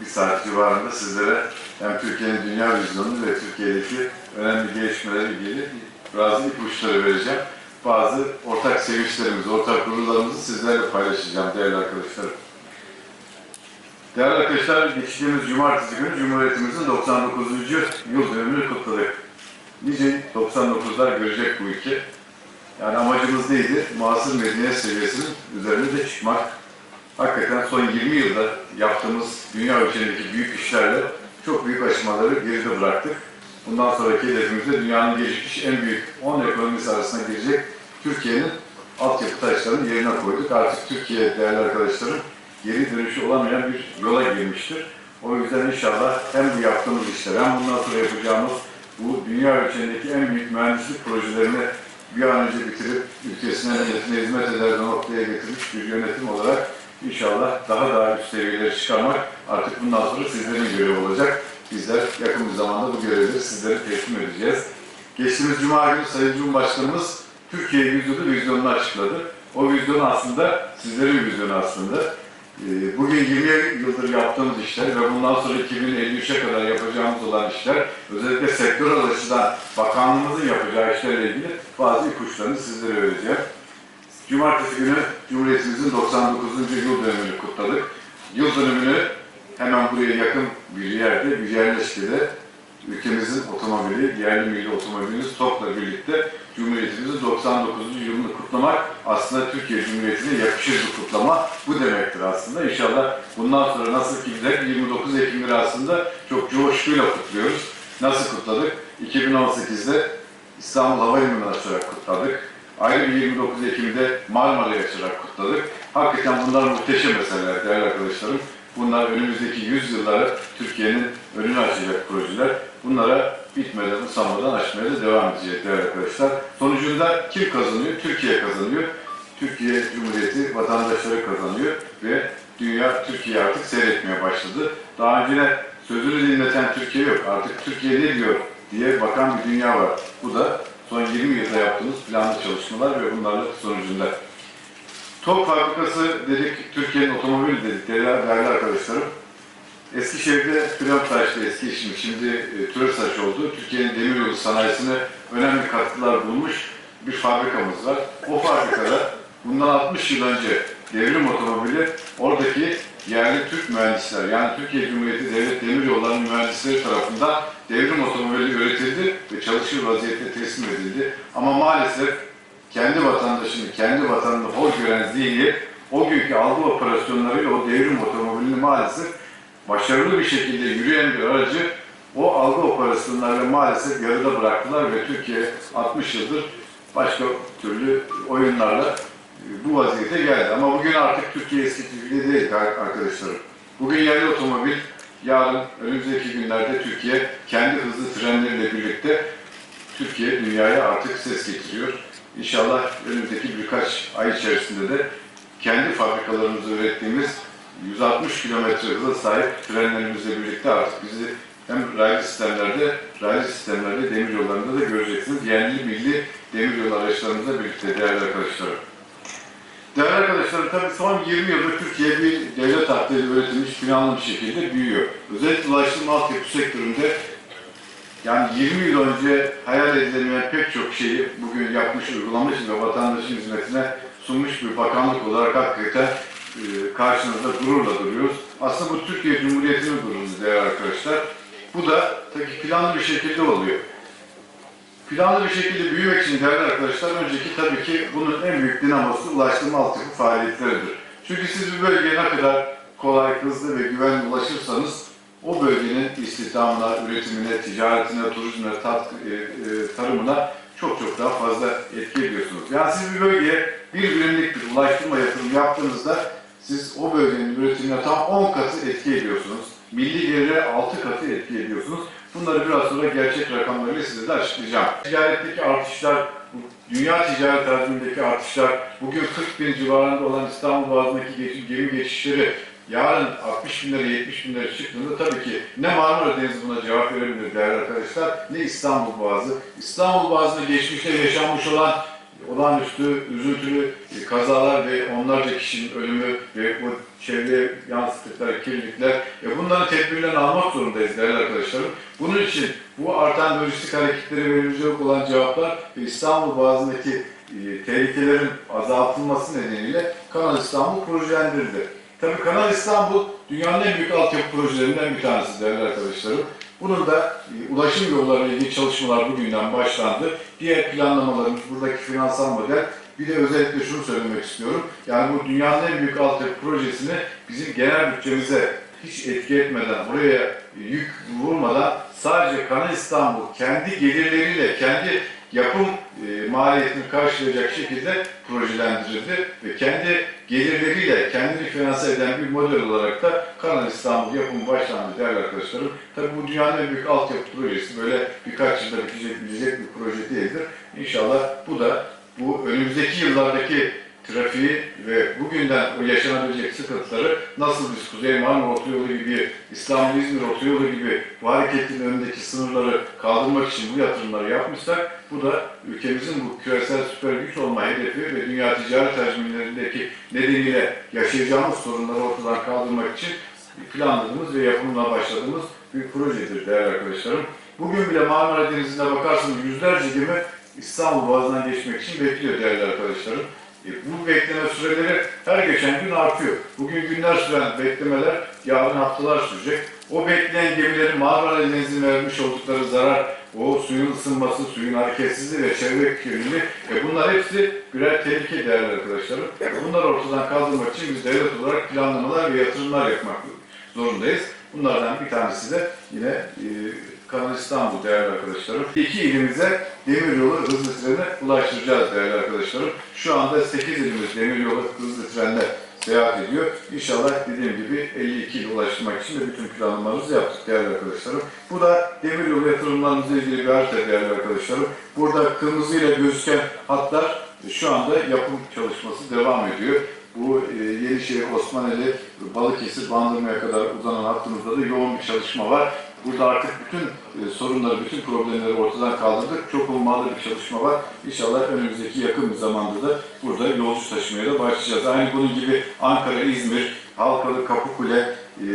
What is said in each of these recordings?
bir saat civarında sizlere hem Türkiye'nin dünya vizyonu ve Türkiye'deki önemli gelişmelerle ilgili bazı ipuçları vereceğim. Bazı ortak sevinçlerimizi, ortak gururlarımızı sizlerle paylaşacağım değerli arkadaşlarım. Değerli arkadaşlar, geçtiğimiz cumartesi günü Cumhuriyetimizin 99. yıl dönümünü kutladık. Nice 99'lar görecek bu ülke. Yani amacımız neydi? Muasır medeniyet seviyesinin üzerine de çıkmak. Hakikaten son 20 yılda yaptığımız dünya ölçeğindeki büyük işlerle çok büyük aşamaları geride bıraktık. Bundan sonraki hedefimizde dünyanın gelişmiş en büyük 10 ekonomisi arasına girecek Türkiye'nin altyapı taşlarını yerine koyduk. Artık Türkiye değerli arkadaşlarım geri dönüşü olamayan bir yola girmiştir. O yüzden inşallah hem bu yaptığımız işler hem bundan sonra yapacağımız bu dünya ölçeğindeki en büyük mühendislik projelerini bir an önce bitirip ülkesine milletine hizmet eder noktaya getirmiş bir yönetim olarak inşallah daha daha üst seviyelere çıkarmak artık bundan sonra sizlerin görevi olacak. Bizler yakın bir zamanda bu görevleri sizlere teslim edeceğiz. Geçtiğimiz Cuma günü Sayın Cumhurbaşkanımız Türkiye yüzyılı vizyonunu açıkladı. O vizyon aslında sizlerin vizyonu aslında. Ee, Bugün 20 yıldır yaptığımız işler ve bundan sonra 2053'e kadar yapacağımız olan işler, özellikle sektör açıdan bakanlığımızın yapacağı işlerle ilgili bazı ipuçlarını sizlere vereceğim. Cumartesi günü Cumhuriyetimizin 99. yıl dönümünü kutladık. Yıl dönümünü hemen buraya yakın bir yerde, bir yerleşkede ülkemizin otomobili, yerli milli otomobilimiz TOK'la birlikte Cumhuriyetimizin 99. yılını kutlamak aslında Türkiye Cumhuriyeti'ne yakışır bir kutlama. Bu demektir aslında. İnşallah bundan sonra nasıl ki bize 29 Ekim'leri aslında çok coşkuyla kutluyoruz. Nasıl kutladık? 2018'de İstanbul Havalimanı'nı açarak kutladık. Ayrı bir 29 Ekim'de Marmara'yı açarak kutladık. Hakikaten bunlar muhteşem meseleler değerli arkadaşlarım. Bunlar önümüzdeki yüzyılları Türkiye'nin önünü açacak projeler. Bunlara bitmeden, usanmadan açmaya da devam edeceğiz değerli arkadaşlar. Sonucunda kim kazanıyor? Türkiye kazanıyor. Türkiye Cumhuriyeti vatandaşları kazanıyor ve dünya Türkiye artık seyretmeye başladı. Daha önce sözünü dinleten Türkiye yok. Artık Türkiye ne diyor diye bakan bir dünya var. Bu da son 20 yılda yaptığımız planlı çalışmalar ve bunların sonucunda. Top fabrikası dedik, Türkiye'nin otomobili dedik değerli, değerli arkadaşlarım. Eskişehir'de Piramptaş'ta eski işim, şimdi e, Türesaç oldu. Türkiye'nin demiryolu sanayisine önemli katkılar bulmuş bir fabrikamız var. O fabrikada bundan 60 yıl önce devrim otomobili oradaki yerli Türk mühendisler, yani Türkiye Cumhuriyeti Devlet Demiryolları'nın mühendisleri tarafından devrim otomobili üretildi ve çalışır vaziyette teslim edildi. Ama maalesef kendi vatandaşını, kendi vatanını hor gören zihniyet o günkü algı operasyonlarıyla o devrim otomobilini maalesef başarılı bir şekilde yürüyen bir aracı o algı operasyonlarıyla maalesef yarıda bıraktılar ve Türkiye 60 yıldır başka türlü oyunlarla bu vaziyete geldi. Ama bugün artık Türkiye eski Türkiye değil arkadaşlarım. Bugün yerli otomobil, yarın önümüzdeki günlerde Türkiye kendi hızlı trenleriyle birlikte Türkiye dünyaya artık ses getiriyor. İnşallah önümüzdeki birkaç ay içerisinde de kendi fabrikalarımızda ürettiğimiz 160 kilometre hıza sahip trenlerimizle birlikte artık bizi hem raylı sistemlerde, raylı sistemlerde demir yollarında da göreceksiniz. Yerli milli demir yolu araçlarımızla birlikte değerli arkadaşlarım. Değerli arkadaşlarım tabii son 20 yılda Türkiye bir devlet aktiyle üretilmiş planlı bir şekilde büyüyor. Özellikle ulaştırma altyapı sektöründe yani 20 yıl önce hayal edilemeyen pek çok şeyi bugün yapmış, uygulamış ve vatandaşın hizmetine sunmuş bir bakanlık olarak hakikaten e, karşınızda gururla duruyoruz. Aslında bu Türkiye Cumhuriyeti'nin gururu değerli arkadaşlar. Bu da tabii planlı bir şekilde oluyor. Planlı bir şekilde büyümek için değerli arkadaşlar önceki tabii ki bunun en büyük dinamosu ulaştırma altyapı faaliyetleridir. Çünkü siz bir bölgeye ne kadar kolay, hızlı ve güvenli ulaşırsanız o bölgenin istihdamına, üretimine, ticaretine, turizmine, tat, e, e, tarımına çok çok daha fazla etki ediyorsunuz. Yani siz bir bölgeye bir birimlik bir ulaştırma yatırım yaptığınızda siz o bölgenin üretimine tam 10 katı etki ediyorsunuz. Milli gelire 6 katı etki ediyorsunuz. Bunları biraz sonra gerçek rakamlarıyla size de açıklayacağım. Ticaretteki artışlar, dünya ticaret hacmindeki artışlar, bugün 40 bin civarında olan İstanbul Boğazı'ndaki geç- gemi geçişleri yarın 60 bin lira, 70 bin çıktığında tabii ki ne Marmara Denizi buna cevap verebilir değerli arkadaşlar, ne İstanbul Boğazı. İstanbul Boğazı'nda geçmişte yaşanmış olan olağanüstü, üzüntülü kazalar ve onlarca kişinin ölümü ve bu çevreye yansıttıkları kirlilikler, e, bunların tedbirlerini almak zorundayız değerli arkadaşlarım. Bunun için bu artan lojistik hareketlere verilecek olan cevaplar e, İstanbul Boğazı'ndaki e, tehlikelerin azaltılması nedeniyle Kanal İstanbul projelendirildi. Tabii Kanal İstanbul dünyanın en büyük altyapı projelerinden bir tanesi değerli arkadaşlarım. Bunun da e, ulaşım yollarıyla ilgili çalışmalar bugünden başlandı. Diğer planlamalarımız, buradaki finansal model bir de özellikle şunu söylemek istiyorum. Yani bu dünyanın en büyük altyapı projesini bizim genel bütçemize hiç etki etmeden, buraya yük vurmadan sadece Kanal İstanbul kendi gelirleriyle, kendi yapım e, maliyetini karşılayacak şekilde projelendirildi ve kendi gelirleriyle kendini finanse eden bir model olarak da Kanal İstanbul yapımı başlandı değerli arkadaşlarım. Tabii bu dünyanın en büyük altyapı projesi. Böyle birkaç yılda bitecek, bitecek bir proje değildir. İnşallah bu da bu önümüzdeki yıllardaki trafiği ve bugünden yaşanabilecek sıkıntıları nasıl biz Kuzey Marmara Otoyolu gibi, İstanbul-İzmir Otoyolu gibi bu hareketin önündeki sınırları kaldırmak için bu yatırımları yapmışsak bu da ülkemizin bu küresel süper güç olma hedefi ve dünya ticaret hacimlerindeki nedeniyle yaşayacağımız sorunları ortadan kaldırmak için planladığımız ve yapımına başladığımız bir projedir değerli arkadaşlarım. Bugün bile Marmara Denizi'ne bakarsanız yüzlerce gemi İstanbul Boğazı'ndan geçmek için bekliyor değerli arkadaşlarım. Bu bekleme süreleri her geçen gün artıyor. Bugün günler süren beklemeler yarın haftalar sürecek. O bekleyen gemilerin Marmara Denizi'ne vermiş oldukları zarar, o suyun ısınması, suyun hareketsizliği ve çevre kirliliği, e, bunlar hepsi birer tehlike değerli arkadaşlarım. Bunları ortadan kaldırmak için biz devlet olarak planlamalar ve yatırımlar yapmak zorundayız. Bunlardan bir tanesi de yine e, Kanal İstanbul değerli arkadaşlarım. İki ilimize demiryolu hızlı treni ulaştıracağız değerli arkadaşlarım. Şu anda 8 ilimiz demiryolu hızlı trenle seyahat ediyor. İnşallah dediğim gibi 52 ile ulaştırmak için de bütün planlamalarımızı yaptık değerli arkadaşlarım. Bu da demiryolu yatırımlarımızla ilgili bir harita değerli arkadaşlarım. Burada kırmızıyla gözüken hatlar şu anda yapım çalışması devam ediyor. Bu e, Yenişehir, Osmaneli, Balıkesir, Bandırma'ya kadar uzanan hattımızda da yoğun bir çalışma var. Burada artık bütün e, sorunları, bütün problemleri ortadan kaldırdık. Çok ummalı bir çalışma var. İnşallah önümüzdeki yakın bir zamanda da burada yolcu taşımaya da başlayacağız. Aynı bunun gibi Ankara, İzmir, Halkalı, Kapıkule, e,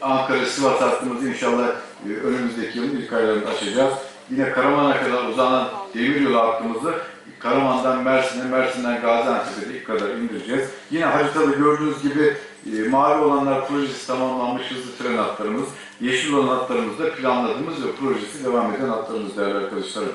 Ankara, Sivas hattımızı inşallah e, önümüzdeki yılın ilk aylarında açacağız. Yine Karaman'a kadar uzanan demiryolu hattımızı Karaman'dan Mersin'e, Mersin'den Gaziantep'e ilk kadar indireceğiz. Yine haritada gördüğünüz gibi e, mavi olanlar projesi tamamlanmış hızlı tren hatlarımız, yeşil olan hatlarımız da planladığımız ve projesi devam eden hatlarımız değerli arkadaşlarım.